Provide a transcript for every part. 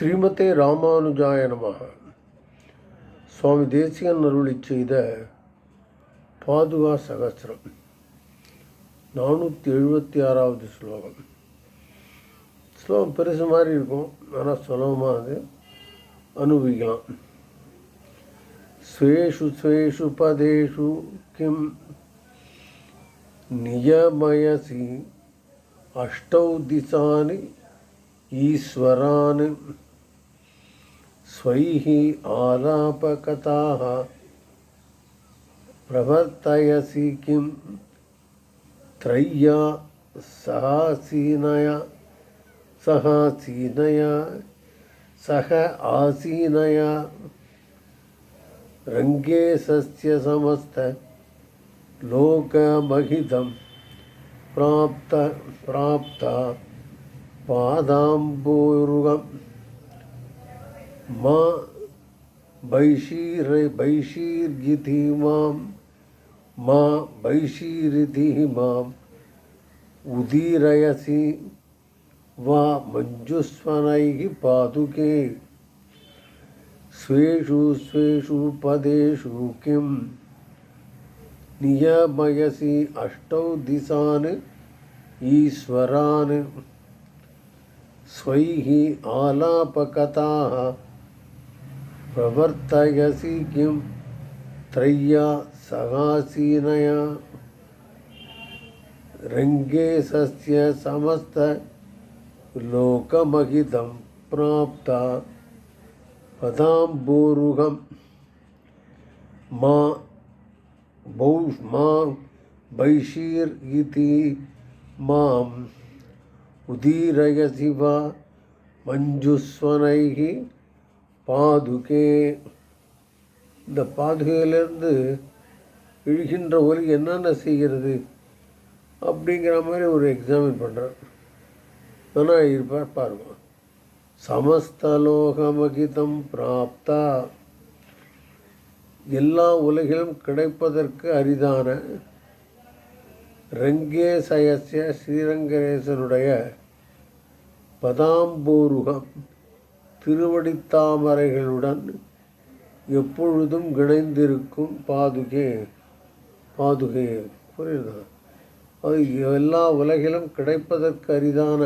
ஸ்ரீமதே ராமானுஜாய நமக. சுவாமி தேசிகன் அருளி செய்த பாதுகா சகசிரம். நானூற்றி எழுபத்தி ஆறாவது ஸ்லோகம். ஸ்லோகம் பெருசு மாதிரி இருக்கும். ஆனால் சுலபமாக அது அனுபவிக்கலாம். ஸ்வேஷு ஸ்வேஷு பதேஷு கிம். நியமயசி அஷ்டௌ திசானி ஈஸ்வரான். स्वैः आलापकथाः प्रवर्तयसि किं? त्रय्या सहासीनया सहासीनया। सह आसीनया। रङ्गे सस्यसमस्तलोकमहितं प्राप्त प्राप्ता पादाम्बूरुगम्। मा बैशीर बैशीर्गिधि माँ, मा बैशीरिधिः माँ, उदीरयसि वा मञ्जुस्वनैः पादुके। स्वेशु स्वेषु पदेषु किं नियमयसि अष्टौ दिशान् ईश्वरान्। स्वैः आलापकथाः प्रवर्तयसि किं त्रय्या सहासीनया। रङ्गेशस्य समस्तलोकमहितं प्राप्ता। पदाम्बूरुहं मा बौष्मा बैशीर् इति माम् उदीरयसि वा मञ्जुस्वनैः பாதுகே. இந்த பாதுகையிலேருந்து இழுகின்ற ஒலி என்னென்ன செய்கிறது அப்படிங்கிற மாதிரி ஒரு எக்ஸாமின் பண்ணுறார் ஆனால் இருப்பார் பாருங்க. சமஸ்தலோகமகிதம் பிராப்தா. எல்லா உலகிலும் கிடைப்பதற்கு அரிதான ரங்கேசயசிய ஸ்ரீரங்கரேசனுடைய பதாம்பூருகம். திருவடித்தாமரைகளுடன் எப்பொழுதும் இணைந்திருக்கும் பாதுகே பாதுகே. புரியுதா? அது எல்லா உலகிலும் கிடைப்பதற்கு அரிதான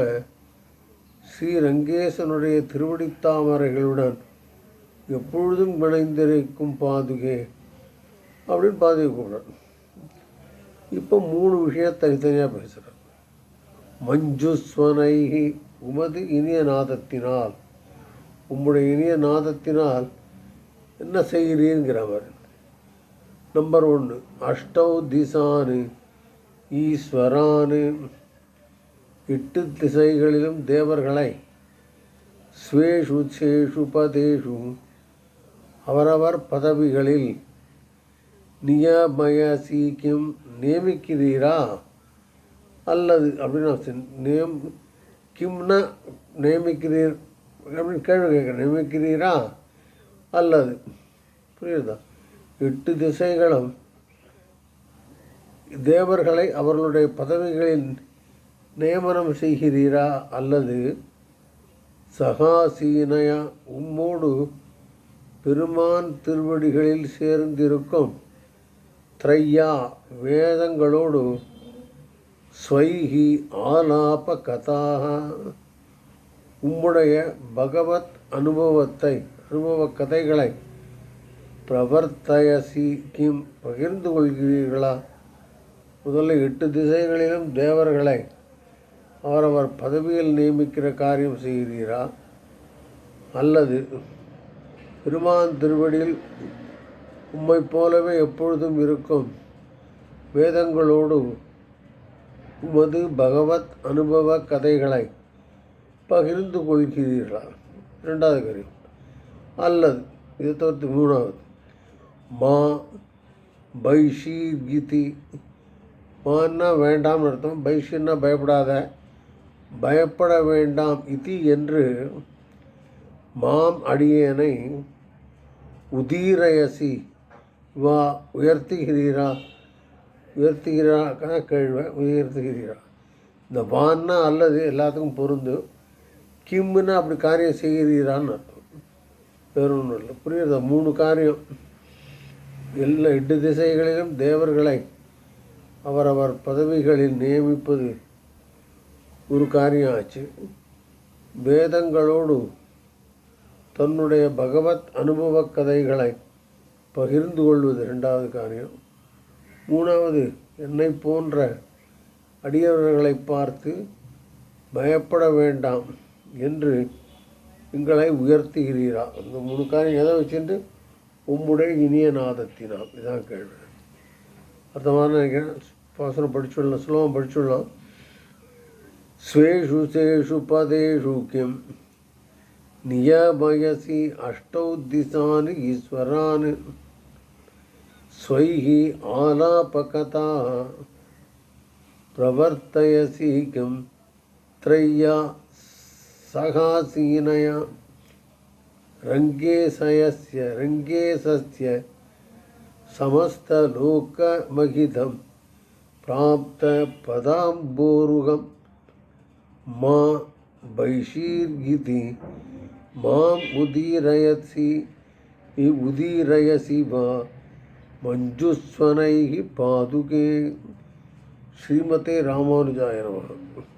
ஸ்ரீரங்கேசனுடைய திருவடித்தாமரைகளுடன் எப்பொழுதும் இணைந்திருக்கும் பாதுகே அப்படின்னு பாதுகை கூப்பிடுறேன் இப்போ மூணு விஷயம் தனித்தனியாக பேசுகிறார் மஞ்சுஸ்வனைகி உமது இனிய நாதத்தினால் உம்முடைய இனிய நாதத்தினால் என்ன செய்கிறீங்கிறவர் நம்பர் ஒன்று அஷ்டௌ திசானு ஈஸ்வரானு. எட்டு திசைகளிலும் தேவர்களை ஸ்வேஷு சேஷு பதேஷு அவரவர் பதவிகளில் நியமய சீக்கியம் நியமிக்கிறீரா? அல்லது அப்படின்னு நியம் கிம்னா நியமிக்கிறீர் அப்படின்னு கேள்வி கேட்குறேன் நியமிக்கிறீரா அல்லது புரியுதா? எட்டு திசைகளும் தேவர்களை அவர்களுடைய பதவிகளில் நியமனம் செய்கிறீரா? அல்லது சகாசீனயா உம்மோடு பெருமான் திருவடிகளில் சேர்ந்திருக்கும் த்ரையா வேதங்களோடு ஸ்வைஹி ஆலாப கதாக உம்முடைய பகவத் அனுபவத்தை அனுபவ கதைகளை பிரவர்த்தயசி கிம் பகிர்ந்து கொள்கிறீர்களா? முதல்ல எட்டு திசைகளிலும் தேவர்களை அவரவர் பதவியில் நியமிக்கிற காரியம் செய்கிறீரா? அல்லது பெருமான் திருவடியில் உம்மை போலவே எப்பொழுதும் இருக்கும் வேதங்களோடு உமது பகவத் அனுபவ கதைகளை பகிர்ந்து கொள்கிறீர்களா ரெண்டாவது கருவி. அல்லது இதை தவிர்த்து மூணாவது. மா பைஷி கீதி மான்னா வேண்டாம்னு அர்த்தம். பைஷின்னா பயப்படாத. பயப்பட வேண்டாம் இதி என்று மாம் அடியேனை உதீரயசி வா உயர்த்துகிறீரா? உயர்த்துகிறா கேள்வ உயர்த்துகிறீரா? இந்த வான்னா அல்லது எல்லாத்துக்கும் பொருந்து கிம்முன்னா அப்படி காரியம் செய்கிறீரான்னு அர்த்தம். வேற ஒன்றும் இல்லை. புரியுறதா மூணு காரியம். எல்லா எட்டு திசைகளிலும் தேவர்களை அவரவர் பதவிகளில் நியமிப்பது ஒரு காரியம் ஆச்சு வேதங்களோடு தன்னுடைய பகவத் அனுபவ கதைகளை பகிர்ந்து கொள்வது ரெண்டாவது காரியம். மூணாவது என்னை போன்ற அடியவர்களை பார்த்து பயப்பட வேண்டாம். என்று எங்களை உயர்த்துகிறீரா அந்த மூணு காரியம் எதை வச்சுட்டு உம்முடைய இனிய நாதத்தினால் இதான் கேள்வி அர்த்தமான நினைக்கிறேன் பாசனம் படிச்சுடலாம் ஸ்லோகம் படிச்சுடலாம் ஸ்வேஷு சேஷு பதேஷு கிம் நியமயசி அஷ்டௌ திசானி ஈஸ்வரான் स्वैः आलापकथा प्रवर्तयसि किं त्रय्या सहासीनया। रङ्गेशयस्य, रङ्गेशस्य समस्तलोकमहितं प्राप्तपदाम्बोरुहं मा वैशीर्गिति, माम् उदीरयसि उदीरयसि वा मञ्जुस्वनैः पादुके। श्रीमते रामानुजाय नमः।